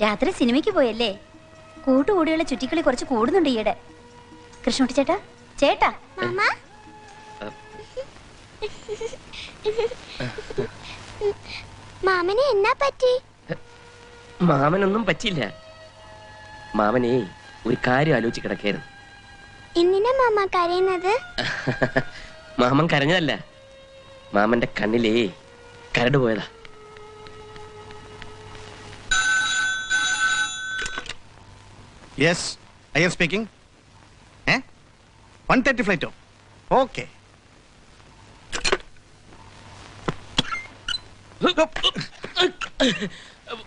രാത്രി സിനിമയ്ക്ക് പോയല്ലേ? കൂട്ടുകൂടിയുള്ള ചുറ്റിക്കളി കുറച്ച് കൂടുന്നുണ്ട് ഈയിടെ. കൃഷ്ണകുട്ടി ചേട്ടാ? ചേട്ടാ? മാമനെ മാമന് എന്നാ പറ്റി? മാമനൊന്നും പറ്റില്ല മാമനെ ഒരു കാര്യം ആലോചിച്ച് കിടക്കായിരുന്നു. എന്തിനാ മാമ കരയുന്നത്? മാമൻ കരഞ്ഞതല്ല. മാമന്റെ കണ്ണിലേ കരട് പോയതാ. Yes I am speaking A one thirty ഫ്ലൈറ്റോ okay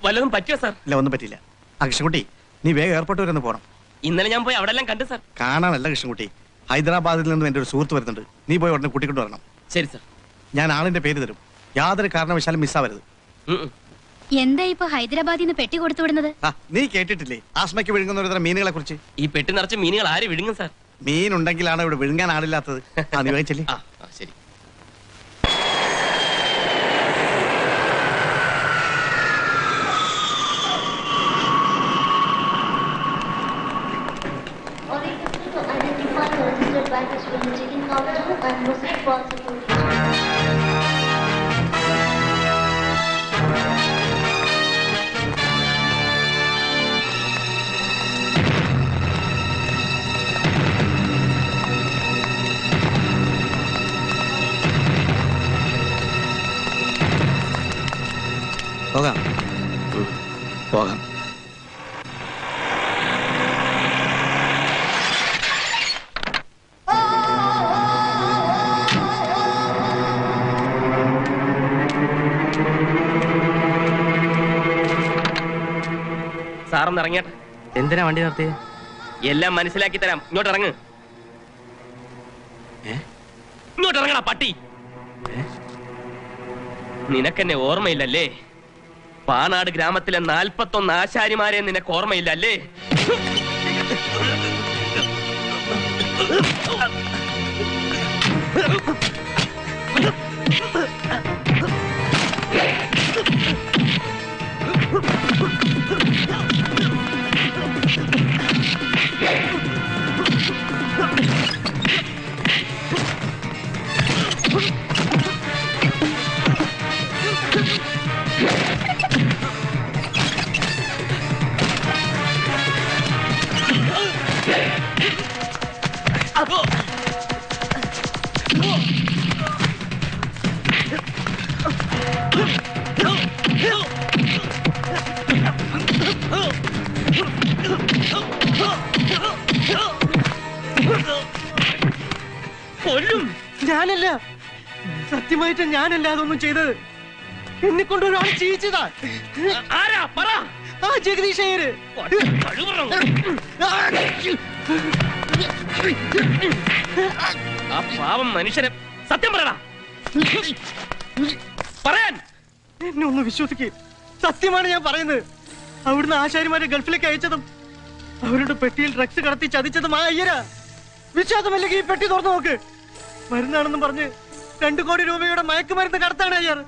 വല്ലതും പറ്റിയോ സാർ? ഇല്ല ഒന്നും പറ്റില്ല ആ കൃഷ്ണൻകുട്ടി നീ വേഗം എയർപോർട്ട് വരെ ഒന്ന് പോകണം ഇന്നലെ ഞാൻ പോയി അവിടെ എല്ലാം കണ്ടു സാർ. കാണാനല്ല കൃഷ്ണൻകുട്ടി. ഹൈദരാബാദിൽ നിന്നും എന്റെ ഒരു സുഹൃത്ത് വരുന്നുണ്ട് നീ പോയി ഉടനെ കൂട്ടിക്കൊണ്ട് വരണം. ശരി സാർ. ഞാൻ ആളിന്റെ പേര് തരും. യാതൊരു കാരണവശാലും മിസ്സാവരുത്. എന്താ ഇപ്പൊ ഹൈദരാബാദിൽ നിന്ന് പെട്ടി കൊടുത്തു വിടുന്നത്? ആ നീ കേട്ടിട്ടില്ലേ? ആസ്മയ്ക്ക് വിഴുങ്ങുന്ന ഒരു തരം മീനുകളെ കുറിച്ച്? ഈ പെട്ടി നിറച്ച് മീനുകൾ ആര് വിഴുങ്ങും സാർ? മീൻ ഉണ്ടെങ്കിലാണ് ഇവിടെ വിഴുങ്ങാൻ ആളില്ലാത്തത്. ആ. പോകാം. സാറൊന്ന് ഇറങ്ങിയട്ടെ എന്തിനാ വണ്ടി നിർത്തിയത് എല്ലാം മനസ്സിലാക്കി തരാം. ഇങ്ങോട്ട് ഇറങ്ങ്. ഇങ്ങോട്ട് ഇറങ്ങണ പട്ടി. നിനക്കെന്നെ ഓർമ്മയില്ലല്ലേ? പാനാട് ഗ്രാമത്തിലെ നാൽപ്പത്തൊന്ന് ആശാരിമാരെ നിനക്ക് ഓർമ്മയില്ലല്ലേ കൊല്ലും ഞാനല്ല. സത്യമായിട്ട് ഞാനല്ല അതൊന്നും ചെയ്തത്. എന്നെ കൊണ്ട് ഒരാൾ ചെയ്യിച്ചതാ ആരാ? പറ. ആ ജഗദീഷ് അയ്യര്. ആ പാവം മനുഷ്യനെ സത്യം പറയടാ. പറയാൻ. എന്നെ ഒന്ന് വിശ്വസിക്കേ. സത്യമാണ് ഞാൻ പറയുന്നത്. അവിടുന്ന് ആശാരിമാരെ ഗൾഫിലേക്ക് അയച്ചതും അവരുടെ പെട്ടിയിൽ ഡ്രഗ്സ് കടത്തി ചതിച്ചതും ആ അയ്യരാ. വിശ്വാസമല്ലെങ്കിൽ ഈ പെട്ടി തുറന്നു നോക്ക്. മരുന്നാണെന്നും പറഞ്ഞ് രണ്ടു കോടി രൂപയുടെ മയക്കുമരുന്ന് കടത്താണ് അയ്യാർ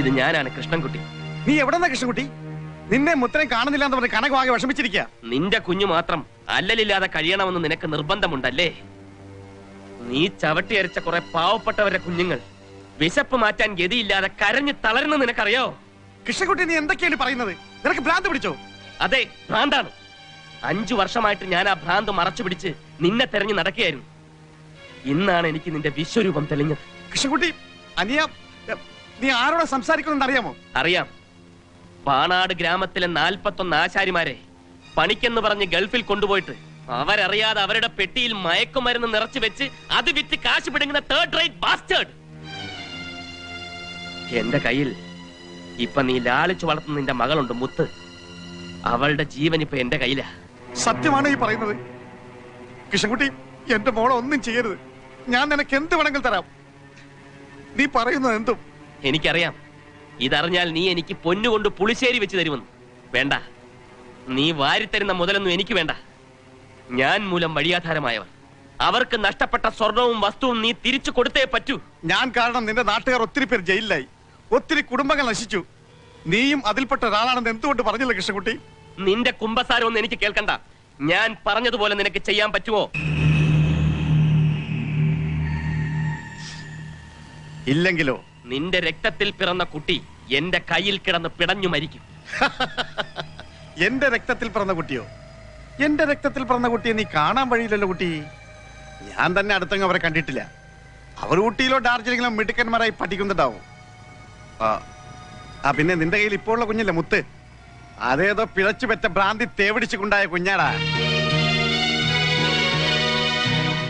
ഇത് ഞാനാണ് കൃഷ്ണൻകുട്ടി. നീ എവിടെന്നാ കൃഷ്ണൻകുട്ടി? നിന്നെ മുത്തരം കാണുന്നില്ല എന്ന് പറഞ്ഞ് കണക്ക് വാങ്ങി വിഷമിച്ചിരിക്കുക നിന്റെ കുഞ്ഞു മാത്രം അല്ലലില്ലാതെ കഴിയണമെന്ന് നിനക്ക് നിർബന്ധമുണ്ടല്ലേ? നീ ചവിട്ടി അരച്ച കുറെ പാവപ്പെട്ടവരുടെ കുഞ്ഞുങ്ങൾ വിശപ്പ് മാറ്റാൻ ഗതിയില്ലാതെ കരഞ്ഞു തളരുന്ന നിനക്കറിയോ? കൃഷ്ണൻകുട്ടി നീ എന്തൊക്കെയാണ് പറയുന്നത്? നിനക്ക് ഭ്രാന്ത് പിടിച്ചോ? അതെ ഭ്രാന്താണ്. അഞ്ചു വർഷമായിട്ട് ഞാൻ ആ ഭ്രാന്ത് മറച്ചു പിടിച്ച് നിന്നെ തെരഞ്ഞു നടക്കുകയായിരുന്നു. ഇന്നാണ് എനിക്ക് നിന്റെ വിശ്വരൂപം തെളിഞ്ഞത്. കൃഷ്ണൻകുട്ടി അനിയ നീ ആരോടെ സംസാരിക്കുന്നുണ്ട് അറിയാമോ? അറിയാം. പാണാട് ഗ്രാമത്തിലെ നാൽപ്പത്തൊന്ന് ആശാരിമാരെ പണിക്കെന്ന് പറഞ്ഞ് ഗൾഫിൽ കൊണ്ടുപോയിട്ട് അവരറിയാതെ അവരുടെ പെട്ടിയിൽ മയക്കുമരുന്ന് നിറച്ചു വെച്ച് അത് വിറ്റ് കാശ് പിടുങ്ങുന്ന തേർഡ് റേറ്റ് ബാസ്റ്റേഡ് എന്റെ കയ്യിൽ ഇപ്പൊ നീ ലാളിച്ചു വളർത്തുന്ന നിന്റെ മകളുണ്ട് മുത്ത്. അവളുടെ ജീവൻ ഇപ്പൊ എന്റെ കയ്യിലാ. സത്യമാണ് ഈ പറയുന്നത്. കിഷൻകുട്ടി എന്റെ മോളെ ഒന്നും ചെയ്യരുത്. ഞാൻ നിനക്ക് എന്ത് വേണമെങ്കിൽ തരാം. നീ പറയുന്നത് എന്തും. എനിക്കറിയാം. ഇതറിഞ്ഞാൽ നീ എനിക്ക് പൊന്നുകൊണ്ട് പുളിശ്ശേരി വെച്ച് തരുമെന്ന്. വേണ്ട. നീ വാരിത്തരുന്ന മുതലൊന്നും എനിക്ക് വേണ്ട. ഞാൻ മൂലം വഴിയാധാരമായവർ. അവർക്ക് നഷ്ടപ്പെട്ട സ്വർണവും വസ്തുവും നീ തിരിച്ചു കൊടുത്തേ പറ്റൂ. ഞാൻ കാരണം നിന്റെ നാട്ടുകാർ ഒത്തിരി പേർ ജയിലിലായി. ഒത്തിരി കുടുംബങ്ങൾ നശിച്ചു. നീയും അതിൽപ്പെട്ട ഒരാളാണെന്ന് എന്തുകൊണ്ട് പറഞ്ഞില്ല കൃഷ്ണൻകുട്ടി? നിന്റെ കുംഭസാരം ഒന്നും എനിക്ക് കേൾക്കണ്ട. ഞാൻ പറഞ്ഞതുപോലെ നിനക്ക് ചെയ്യാൻ പറ്റുമോ? ഇല്ലെങ്കിലോ? നിന്റെ രക്തത്തിൽ പിറന്ന കുട്ടി എന്റെ കയ്യിൽ കിടന്ന് പിടഞ്ഞു മരിക്കും. എന്റെ രക്തത്തിൽ പിറന്ന കുട്ടിയോ? എന്റെ രക്തത്തിൽ പിറന്ന കുട്ടിയെ നീ കാണാൻ വഴിയില്ലല്ലോ കുട്ടി. ഞാൻ തന്നെ അടുത്തങ്ങ് അവരെ കണ്ടിട്ടില്ല. അവർ ഊട്ടിയിലോ ഡാർജിലിംഗിലോ മിടുക്കന്മാരായി പഠിക്കുന്നുണ്ടാവും. ആ പിന്നെ നിന്റെ കയ്യിൽ ഇപ്പോൾ ഉള്ള കുഞ്ഞില്ലേ മുത്ത്? അതേതോ പിഴച്ചു പെറ്റ ഭ്രാന്തി തേവിടിച്ചുകൊണ്ടായ കുഞ്ഞാടാ.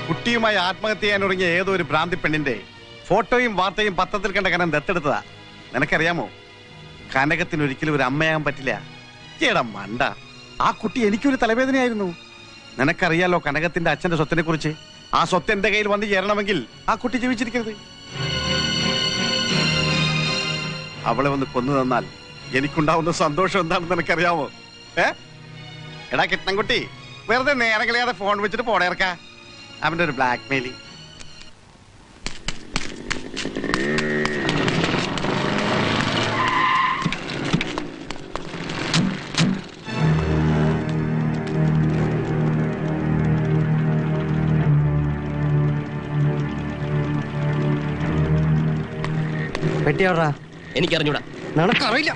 കുട്ടിയുമായി ആത്മഹത്യ ചെയ്യാൻ ഒരുങ്ങിയ ഏതോ ഒരു ഭ്രാന്തി പെണ്ണിന്റെ ഫോട്ടോയും വാർത്തയും പത്രത്തിൽ കണ്ട കനം ദത്തെടുത്തതാ. നിനക്കറിയാമോ? കനകത്തിന് ഒരിക്കലും ഒരു അമ്മയാകാൻ പറ്റില്ല. ചേടാ മണ്ട. ആ കുട്ടി എനിക്കൊരു തലവേദനയായിരുന്നു. നിനക്കറിയാലോ കനകത്തിന്റെ അച്ഛന്റെ സ്വത്തിനെ കുറിച്ച് ആ സ്വത്ത് എന്റെ കയ്യിൽ വന്ന് ചേരണമെങ്കിൽ ആ കുട്ടി ജീവിച്ചിരിക്കരുത്. അവളെ ഒന്ന് കൊന്നു തന്നാൽ എനിക്കുണ്ടാവുന്ന സന്തോഷം എന്താണെന്ന് നിനക്കറിയാമോ? ഏ? എടാ കിട്ടൻകുട്ടി വെറുതെ നേരം കളയാതെ ഫോൺ വെച്ചിട്ട് പോടേർക്ക അവന്റെ ഒരു ബ്ലാക്ക് മെയിലിംഗ് പെട്ടി എനിക്കറിഞ്ഞൂടാ. നിനക്കറിയില്ല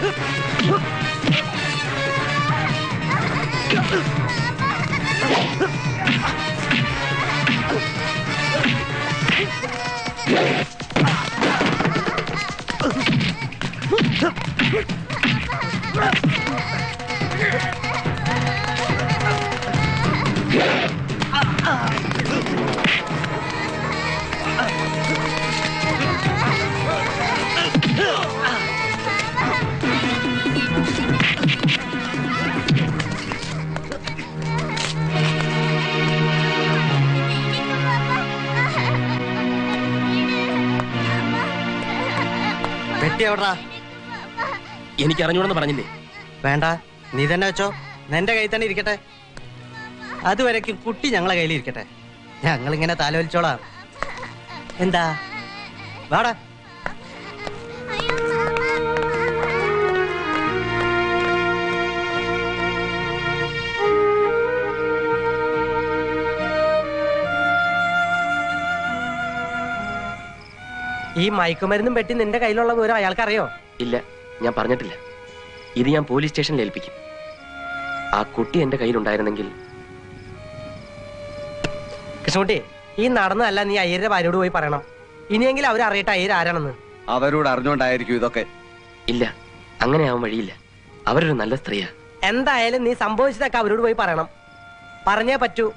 あっ! പെട്ടി എവിടാ? എനിക്ക് അറിഞ്ഞൂടെന്ന് പറഞ്ഞില്ലേ? വേണ്ട നീ തന്നെ വെച്ചോ. നിന്റെ കയ്യിൽ തന്നെ ഇരിക്കട്ടെ. അതുവരേക്കും കുട്ടി ഞങ്ങളെ കയ്യിലിരിക്കട്ടെ. ഞങ്ങളിങ്ങനെ താലോലിച്ചോളാം. എന്താ? വാടാ. ഈ മയക്കുമരുന്നും പെട്ടി നിന്റെ കയ്യിലുള്ള വിവരം അയാൾക്കറിയോ? ഇല്ല ഞാൻ പറഞ്ഞിട്ടില്ല. ഇത് ഞാൻ പോലീസ് സ്റ്റേഷനിൽ ഏൽപ്പിക്കും. ആ കുട്ടി എന്റെ കയ്യിലുണ്ടായിരുന്നെങ്കിൽ കൃഷ്ണകുട്ടി ഈ നടന്നതല്ല നീ അയ്യരുടെ ഭാര്യയോട് പോയി പറയണം. ഇനിയെങ്കിലും അവരറിയട്ടെ അയ്യർ ആരാണെന്ന്. അവരോട് അറിഞ്ഞോണ്ടായിരിക്കും ഇതൊക്കെ. ഇല്ല അങ്ങനെ ആവാൻ വഴിയില്ല. അവരൊരു നല്ല സ്ത്രീയാ. എന്തായാലും നീ സംഭവിച്ചതൊക്കെ അവരോട് പോയി പറയണം. പറഞ്ഞേ പറ്റൂ.